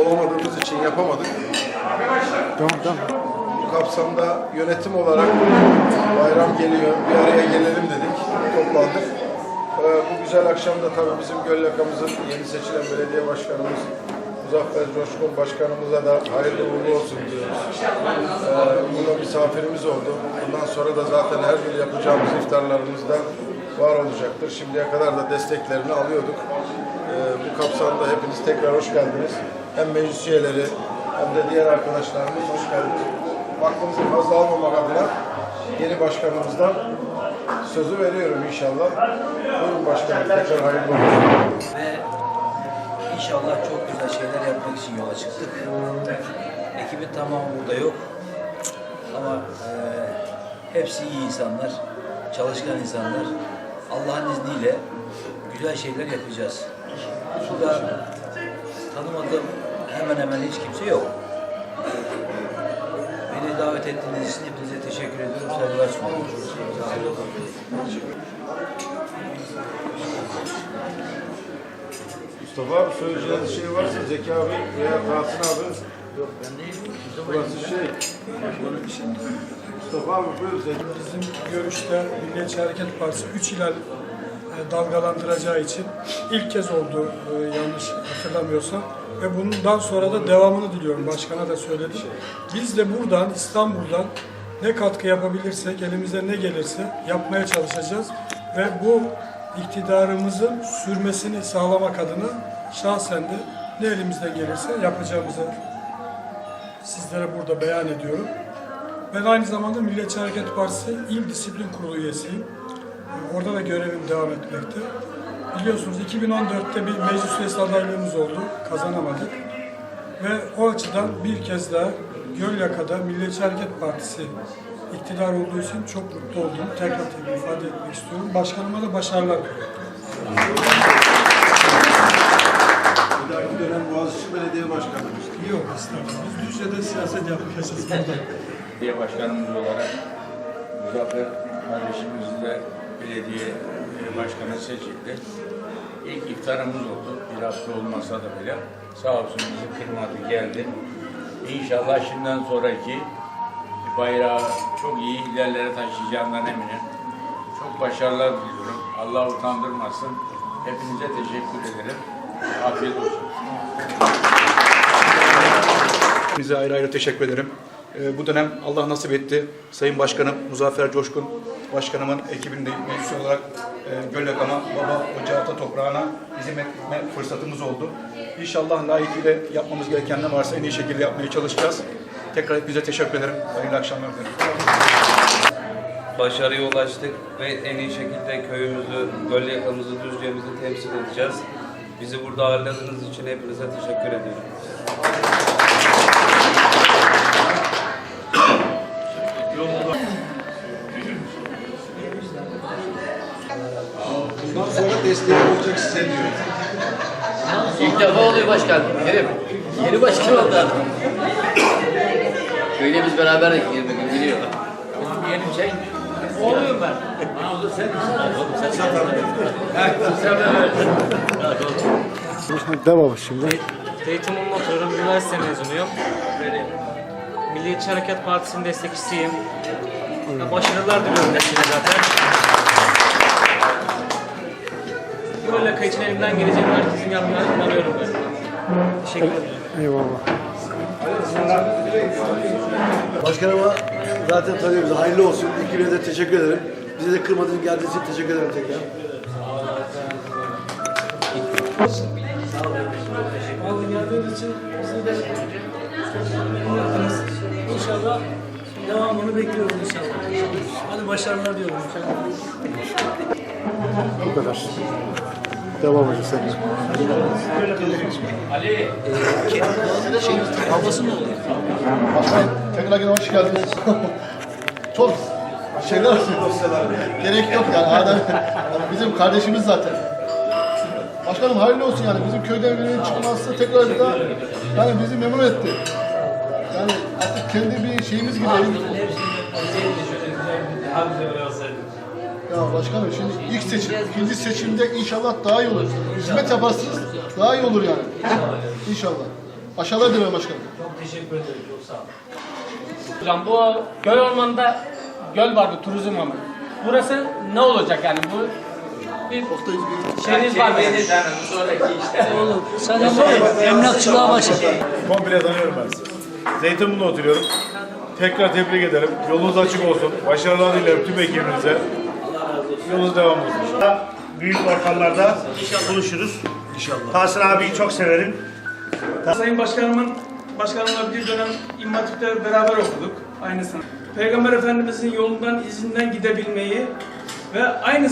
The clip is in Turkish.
olamadığımız için yapamadık. Tamam tamam. Bu kapsamda yönetim olarak bayram geliyor, bir araya gelelim dedik, toplandık. Ee, bu güzel akşamda tabii bizim göl yakamızın yeni seçilen belediye başkanımız Muzaffer Coşkun Başkanımıza da hayırlı uğurlu olsun diyoruz. Ee, buna misafirimiz oldu. Bundan sonra da zaten her gün yapacağımız iftarlarımızda var olacaktır. Şimdiye kadar da desteklerini alıyorduk. Ee, bu kapsamda hepiniz tekrar hoş geldiniz. Hem meclis üyeleri hem de diğer arkadaşlarımız hoş geldiniz. Vaktimizi fazla almamak adına yeni başkanımızdan sözü veriyorum inşallah. Buyurun başkanım tekrar hayırlı olsun. ve inşallah çok güzel şeyler yapmak için yola çıktık. Ekibin tamamı burada yok ama e, hepsi iyi insanlar, çalışkan insanlar. Allah'ın izniyle güzel şeyler yapacağız. Burada tanımadığım hemen hemen hiç kimse yok. Beni davet ettiğiniz için hepinize teşekkür ediyorum. Saygılar sunuyorum. Mustafa abi söyleyeceğiniz şey varsa Zeki abi veya Kasım abi. Yok ben değilim. Burası şey. Mustafa abi buyur Zeki. Bizim görüşte Milliyetçi Hareket Partisi 3 ilal dalgalandıracağı için ilk kez oldu e, yanlış hatırlamıyorsam ve bundan sonra da devamını diliyorum. Başkana da söyledim. Biz de buradan İstanbul'dan ne katkı yapabilirsek elimize ne gelirse yapmaya çalışacağız ve bu iktidarımızın sürmesini sağlamak adına şahsen de ne elimizden gelirse yapacağımızı sizlere burada beyan ediyorum. Ben aynı zamanda Milliyetçi Hareket Partisi İl Disiplin Kurulu üyesiyim. Orada da görevim devam etmekte. Biliyorsunuz 2014'te bir meclis üyesi adaylığımız oldu. Kazanamadık. Ve o açıdan bir kez daha Gölyaka'da Milliyetçi Hareket Partisi iktidar olduğu için çok mutlu olduğumu tekrar tekrar ifade etmek istiyorum. Başkanıma da başarılar dahaki dönem Boğaziçi Belediye Başkanı. Yok estağfurullah. Biz Düzce'de siyaset yapacağız burada. Belediye başkanımız olarak Muzaffer kardeşimizle belediye e, başkanı seçildi. İlk iftarımız oldu. Bir hafta olmasa da bile. Sağ olsun bizi kırmadı, geldi. İnşallah şimdiden sonraki bayrağı çok iyi ilerlere taşıyacağından eminim. Çok başarılar diliyorum. Allah utandırmasın. Hepinize teşekkür ederim. Afiyet olsun. Hepinize ayrı ayrı teşekkür ederim. Ee, bu dönem Allah nasip etti. Sayın Başkanım Muzaffer Coşkun Başkanımın ekibinde meclis olarak e, Göl Yakama, Baba Ocağı Toprağı'na hizmet etme fırsatımız oldu. İnşallah layıkıyla yapmamız gereken ne varsa en iyi şekilde yapmaya çalışacağız. Tekrar hepinize teşekkür ederim. Hayırlı akşamlar dilerim. başarıya ulaştık ve en iyi şekilde köyümüzü, göl yakamızı, düzcemizi temsil edeceğiz. Bizi burada ağırladığınız için hepinize teşekkür ediyorum. Bundan sonra desteği olacak size diyor. İlk defa oluyor başkan. Kerim. Yeni başkan oldu adam. Köyde biz beraberdik 20 gün biliyor. Benim yeğenim şey. Oğluyum ben. Ha o da sen. Oğlum sen sen. Sen ben öyle. Devam şimdi. Zeytinburnu oturuyorum, üniversite mezunuyum. Böyle Milliyetçi Hareket Partisi'nin destekçisiyim. Ya Başarılar diliyorum hepsine zaten. Böyle için elimden geleceğini herkesin yapmaya inanıyorum ben. Teşekkür ederim. Eyvallah. Başkanıma zaten tanıyoruz. Hayırlı olsun. İkiliye de teşekkür ederim. Bize de kırmadığınız geldiğiniz için teşekkür ederim tekrar. Vallahi geldiğiniz için bizi de memnun ettiniz. İnşallah devamını bekliyoruz inşallah. Hadi başarılar diyorum. Bu kadar. Devam edin sen. Şey, havası ne oluyor? Tekrar yine hoş geldiniz. Çok şeyler gerek yok yani. Adam bizim kardeşimiz zaten. Başkanım hayırlı olsun yani. Bizim köyden birinin çıkması tekrar bir daha yani bizi memnun etti. Yani artık kendi bir şeyimiz gibi. Hepsini hepsini daha güzel olsaydı. Ya başkanım şimdi ilk seçim, ikinci seçimde inşallah daha iyi olur. Hizmet yaparsınız, daha iyi olur yani. İnşallah. Başarılar dilerim başkanım. Hocam bu göl ormanında göl vardı turizm alanı. Burası ne olacak yani bu bir şeyiniz var mı? Emlakçılığa başladı. Komple tanıyorum ben sizi. Zeytinburnu'da oturuyorum. Tekrar tebrik ederim. Yolunuz açık olsun. Başarılar dilerim tüm ekibinize. Yolunuz devam olsun. büyük ortamlarda buluşuruz. İnşallah. Tahsin abiyi çok severim. Sayın Başkanımın Başkanımla bir dönem İmam Hatip'te beraber okuduk aynı sınıf. Peygamber Efendimizin yolundan izinden gidebilmeyi ve aynı